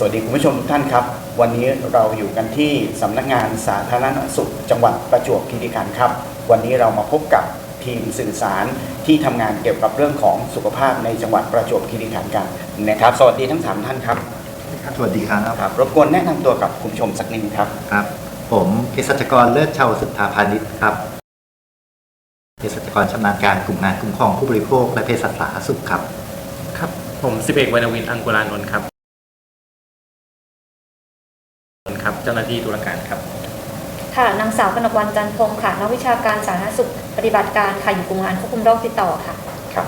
สวัสดีคุณผู้ชมทุกท่านครับ วันนี้เราอยู่กันที่สำนักงานสาธารณสุข จังหวัดประจวบคีรีขันธ์ครับ วันนี้เรามาพบกับทีมสื่อสารที่ทำงานเกี่ยวกับเรื่องของสุขภาพในจังหวัดประจวบคีรีขันธ์กันนะครับ สวัสดีทั้งสามท่านครับครับสวัสดีครับ ครับรบกวนแนะนำตัวกับคุณผู้ชมสักนิดครับ ครับ ผมเภสัชกรเลิศชาวสุทธาพาณิชย์ครับเภสัชกรชำนาญการกลุ่มงานคุ้มครองผู้บริโภคและเภสัชสาธารณสุขครับ ครับ ผมสิบเอกวรรณวินอังกุลานนท์ครับ ครับ เจ้าหน้าที่ตุลาการครับ ค่ะ นางสาวกนกวันจันทร์พงศ์ค่ะ นักวิชาการสาธารณสุขปฏิบัติการค่ะ อยู่กลุ่มงานควบคุมโรคติดต่อค่ะ ครับ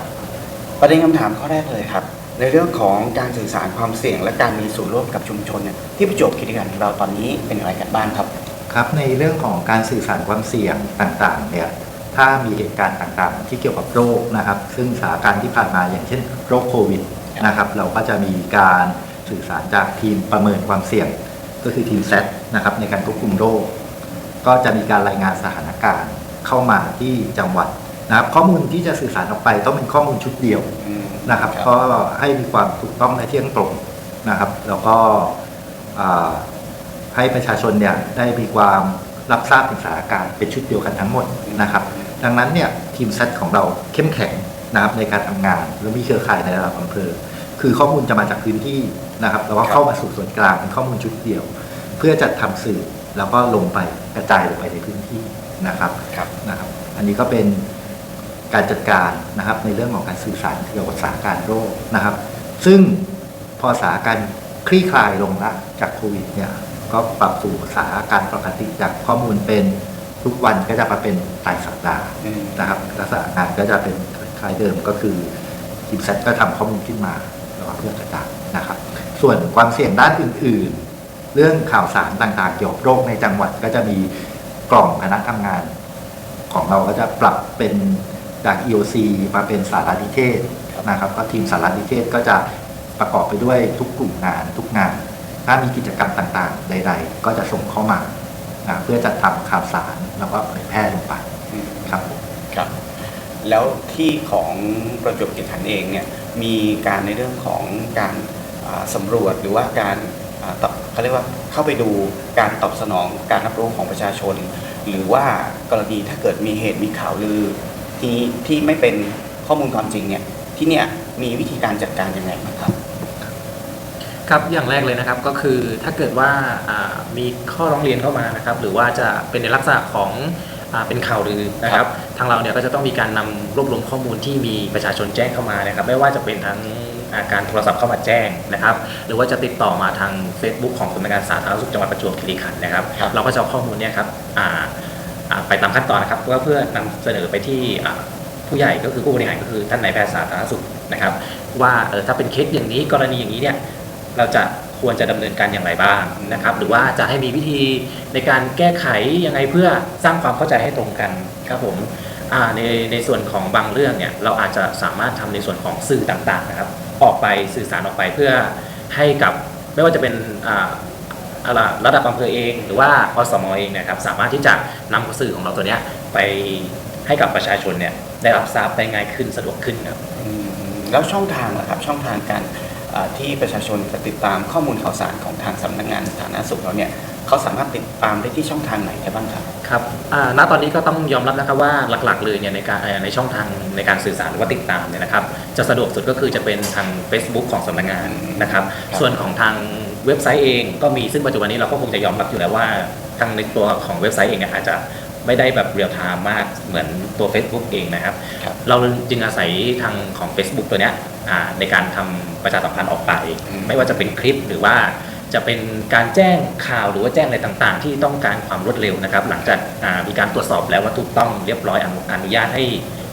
ประเด็นคำถามข้อแรกเลยครับ ในเรื่องของการสื่อสารความเสี่ยง และการมีส่วนร่วมกับชุมชนเนี่ยที่ประจวบคีรีขันธ์ของเราตอนนี้เป็นอย่างไรกันบ้างครับ ครับในเรื่องของการสื่อสารความเสี่ยงต่างๆเนี่ยถ้ามีเหตุการณ์ต่างๆ ที่เกี่ยวกับโรคนะครับ ซึ่งสถานการณ์ที่ผ่านมาอย่างเช่นโรคโควิดนะครับ เราก็จะมีการสื่อสารจากทีมประเมินความเสี่ยง ก็คือทีมเซตนะครับในการควบคุมโรค ก็จะมีการรายงานสถานการณ์เข้ามาที่จังหวัดนะครับ ข้อมูลที่จะสื่อสารออกไปต้องเป็นข้อมูลชุดเดียวอืมนะครับครับก็ให้มีความถูกต้องและเที่ยงตรงนะครับ แล้วก็อ่าให้ประชาชนเนี่ยได้มีความรับทราบถึงสถานการณ์เป็นชุดเดียวกันทั้งหมดนะครับ ดังนั้นเนี่ยทีมเซตของเราเข้มแข็งนะครับในการทำงานและมีเครือข่ายในระดับอำเภอ คือข้อมูลจะมาจากพื้นที่ นะครับแล้วก็เข้ามาสู่ส่วนกลางเป็นข้อมูลชุดเดียว เพื่อจัดทำสื่อแล้วก็ลงไปกระจายลงไปในพื้นที่นะครับครับนะครับ อันนี้ก็เป็นการจัดการนะครับในเรื่องของการสื่อสารเกี่ยวกับสถานการณ์โรคนะครับ ซึ่งพอสถานการณ์คลี่คลายลงละจากโควิดเนี่ยก็ปรับสู่สถานการณ์ปกติจากข้อมูลเป็นทุกวันก็จะมาเป็นรายสัปดาห์อืมนะครับลักษณะงานก็จะเป็นคล้ายเดิมก็คือทีมเซตก็ทำข้อมูลขึ้นมาแล้วก็เพื่อกระจายนะครับ ส่วนความเสี่ยงด้านอื่น ๆ เรื่องข่าวสารต่างๆ เกี่ยวกับโรคในจังหวัดก็จะมีกล่องคณะทำงาน ของเราก็จะปรับเป็นจาก EOC มาเป็นสารนิเทศนะครับก็ทีมสารนิเทศก็จะประกอบไปด้วยทุกกลุ่มงานทุกงาน ถ้ามีกิจกรรมต่างๆ ใด ๆ ก็จะส่งเข้ามานะเพื่อจัดทำข่าวสารแล้วก็เผยแพร่ลงไปครับผมครับ แล้วที่ของประจวบคีรีขันธ์เองเนี่ยมีการในเรื่องของการ สำรวจหรือว่าการตอบเขาเรียกว่าเข้าไปดูการตอบสนองการรับรู้ของประชาชน หรือว่ากรณีถ้าเกิดมีเหตุมีข่าวลือ ที่ที่ไม่เป็นข้อมูลความจริงเนี่ยที่เนี่ยมีวิธีการจัดการยังไงบ้างครับครับอย่างแรกเลยนะครับก็คือถ้าเกิดว่ามีข้อร้องเรียนเข้ามานะครับ หรือว่าจะเป็นในลักษณะของเป็นข่าวลือนะครับ ทางเราเนี่ยก็จะต้องมีการนำรวบรวมข้อมูลที่มีประชาชนแจ้งเข้ามานะครับ ไม่ว่าจะเป็นทั้ง การโทรศัพท์เข้ามาแจ้งนะครับ หรือว่าจะติดต่อมาทาง Facebook ของสำนักงานสาธารณสุขจังหวัดประจวบคีรีขันธ์นะครับครับเราก็จะเอาข้อมูลเนี่ยครับอ่าอ่าไปตามขั้นตอนนะครับเพื่อเพื่อนำเสนอไปที่อ่าผู้ใหญ่ก็คือผู้บริหารก็คือท่านนายแพทย์สาธารณสุขนะครับ ว่าเออถ้าเป็นเคสอย่างนี้กรณีอย่างนี้เนี่ยเราจะควรจะดำเนินการอย่างไรบ้างนะครับ หรือว่าจะให้มีวิธีในการแก้ไขยังไงเพื่อสร้างความเข้าใจให้ตรงกันครับผมอ่าในในส่วนของบางเรื่องเนี่ยเราอาจจะสามารถทำในส่วนของสื่อต่างๆนะครับ ออกไปสื่อสารออกไปเพื่อให้กับไม่ว่าจะเป็นะระดับอำเภอเอง หรือว่าอสมเองนะครับสามารถที่จะนำสื่อของเราตัวนี้ไปให้กับประชาชนเนี่ยได้รับทราบได้ง่ายขึ้นสะดวกขึ้นครับแล้วช่องทางล่ะครับช่องทางการที่ประชาชนจะติดตามข้อมูลข่าวสารของทางสำนักงานสาธารณสุขเราเนี่ย เขาสามารถติดตามได้ที่ช่องทางไหนได้บ้างครับ ครับอ่าณตอนนี้ก็ต้องยอมรับนะครับว่าหลักๆ เลยเนี่ยในการเอ่อในช่องทางในการสื่อสารหรือว่าติดตามเนี่ยนะครับ จะสะดวกสุดก็คือจะเป็นทาง Facebook ของสำนักงานนะครับครับ ส่วนของทางเว็บไซต์เองก็มีซึ่งปัจจุบันนี้เราก็คงจะยอมรับอยู่แล้วว่าทางในตัวของเว็บไซต์เองเนี่ยอาจจะไม่ได้แบบเรียลไทม์มากเหมือนตัว Facebook เองนะครับครับเราจึงอาศัยทางของ Facebook ตัวเนี้ยอ่าในการทำประชาสัมพันธ์ออกไปอืมไม่ว่าจะเป็นคลิปหรือว่า จะเป็นการแจ้งข่าวหรือว่าแจ้งอะไรต่างๆ ที่ต้องการความรวดเร็วนะครับ หลังจากอ่ามีการตรวจสอบแล้วว่าถูกต้องเรียบร้อยอนุอนุญาตให้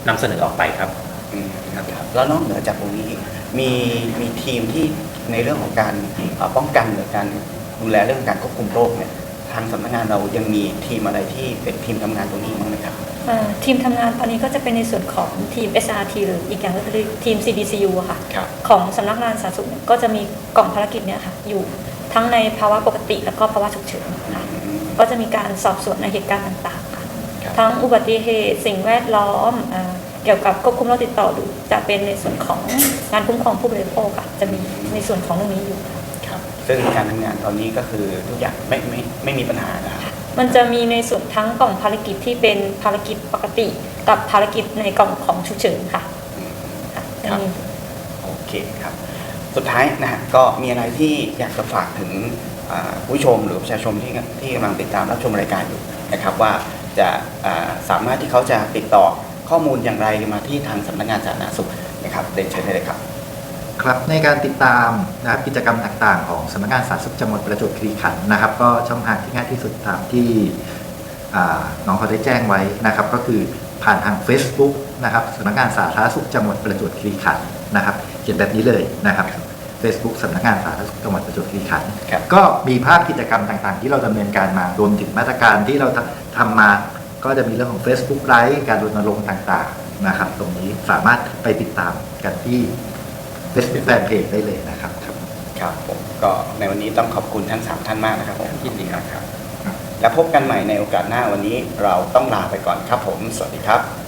นำเสนอออกไปครับอืมครับแล้วนอกเหนือจากตรงนี้มีมีทีมที่ในเรื่องของการเอ่อป้องกันหรือการดูแลเรื่องการควบคุมโรคเนี่ยทางสำนักงานเรายังมีทีมอะไรที่เป็นทีมทำงานตรงนี้บ้างไหมครับเอ่อทีมทำงานตอนนี้ก็จะเป็นในส่วนของทีม SRT หรืออีกอย่างก็คือทีม CDCU อะค่ะครับของสำนักงานสาธารณสุขเนี่ยก็จะมีกล่องภารกิจเนี่ยค่ะอยู่ ทั้งในภาวะปกติ แล้วก็ภาวะฉุกเฉินค่ะก็จะมีการสอบสวนในเหตุการณ์ต่างๆค่ะครับทั้งอุบัติเหตุสิ่งแวดล้อมอ่าเกี่ยวกับควบคุมโรคติดต่อหรือจะเป็นในส่วนของงานคุ้มครองผู้บริโภคค่ะจะมีในส่วนของตรงนี้อยู่ค่ะครับซึ่งการทำงานตอนนี้ก็คือทุกอย่างไม่ไม่ไม่มีปัญหานะครับมันจะมีในส่วนทั้งกล่องภารกิจที่เป็นภารกิจปกติ กับภารกิจในกล่องของฉุกเฉินค่ะอืมค่ะครับมีโอเคครับ สุดท้ายนะฮะก็มีอะไรที่อยากจะฝากถึงผู้ชมหรือประชาชนที่ที่กำลังติดตามรับชมรายการอยู่นะครับว่าจะาสามารถที่เขาจะติดต่อข้อมูลอย่างไรมาที่ทางสำนักงานสาธารณสุขนะครับเรียนเชิญได้เลยครับครับในการติดตามนะครับกิจกรรมต่างๆ ของสำนักงานสาธารณสุขจังหวัดประจวบคีรีขันธ์นะครับ ก็ช่องทางที่ง่ายที่สุดตามที่น้องเขาได้แจ้งไว้นะครับ ก็คือ ผ่านทาง Facebook นะครับสำนักงานสาธารณสุขจังหวัดประจวบคีรีขันธ์นะครับ เขียนแบบนี้เลยนะครับ Facebook สำนักงานสาธารณสุขจังหวัดประจวบคีรีขันธ์ครับก็มีภาพกิจกรรมต่างๆ ที่เราดำเนินการมารวมถึงมาตรการที่เราทำมาก็จะมีเรื่องของ Facebook ไลฟ์การรณรงค์ต่างๆนะครับ ตรงนี้สามารถไปติดตามกันที่ Facebook Fanpage ได้เลยนะครับ ครับผมก็ในวันนี้ต้องขอบคุณทั้งสามท่านมากนะครับผมยินดีครับ และพบกันใหม่ในโอกาสหน้าวันนี้เราต้องลาไปก่อนครับผม สวัสดีครับ